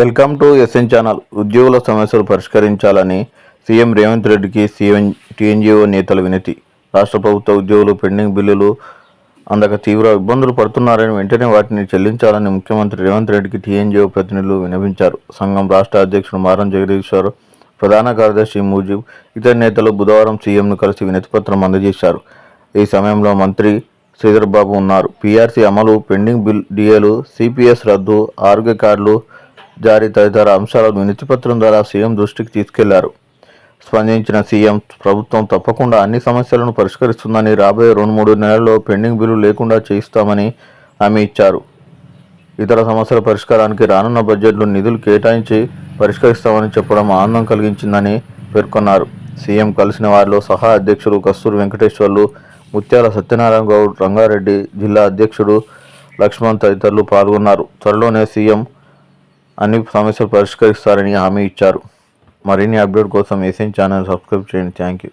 Welcome to SN channel. ఉద్యోగుల సమస్యలు పరిష్కరించాలని సీఎం రేవంత్ రెడ్డికి సీఎం టీఎన్జిఓ నేతల వినతి. రాష్ట్ర ప్రభుత్వ ఉద్యోగులు పెండింగ్ బిల్లులు అందక తీవ్ర ఇబ్బందులు పడుతున్నారని వెంటనే వాటిని చెల్లించాలని ముఖ్యమంత్రి రేవంత్ రెడ్డికి టీఎన్జిఓ ప్రతినిధులు వినవించారు సంఘం రాష్ట్ర అధ్యక్షుడు మారం జగదీశ్వర్ ప్రధాన కార్యదర్శి మూజిబ్ ఇతర నేతలు బుధవారం సీఎంను కలిసి వినతిపత్రం అందజేశారు. ఈ సమయంలో మంత్రి శ్రీధర్ బాబు ఉన్నారు. పీఆర్సీ అమలు పెండింగ్ బిల్ డిఏలు సిపిఎస్ రద్దు ఆరోగ్య కార్డులు జారీ తదితర అంశాలను వినతిపత్రం ద్వారా సీఎం దృష్టికి తీసుకెళ్ళారు. స్పందించిన సీఎం ప్రభుత్వం తప్పకుండా అన్ని సమస్యలను పరిష్కరిస్తుందని రాబోయే రెండు మూడు నెలల్లో పెండింగ్ బిల్లు లేకుండా చేయిస్తామని హామీ ఇచ్చారు. ఇతర సమస్యల పరిష్కారానికి రానున్న బడ్జెట్లో నిధులు కేటాయించి పరిష్కరిస్తామని చెప్పడం ఆనందం కలిగించిందని పేర్కొన్నారు. సీఎం కలిసిన వారిలో సహా అధ్యక్షుడు కస్తూరి వెంకటేశ్వర్లు ముత్యాల సత్యనారాయణ గౌడ్ రంగారెడ్డి జిల్లా అధ్యక్షుడు లక్ష్మణ్ తదితరులు పాల్గొన్నారు. త్వరలోనే సీఎం అన్ని సమస్యలు పరిష్కరిస్తారని హామీ ఇచ్చారు మరిన్ని అప్డేట్ కోసం ఏసీఎన్ ఛానల్ సబ్స్క్రైబ్ చేయండి థ్యాంక్ యూ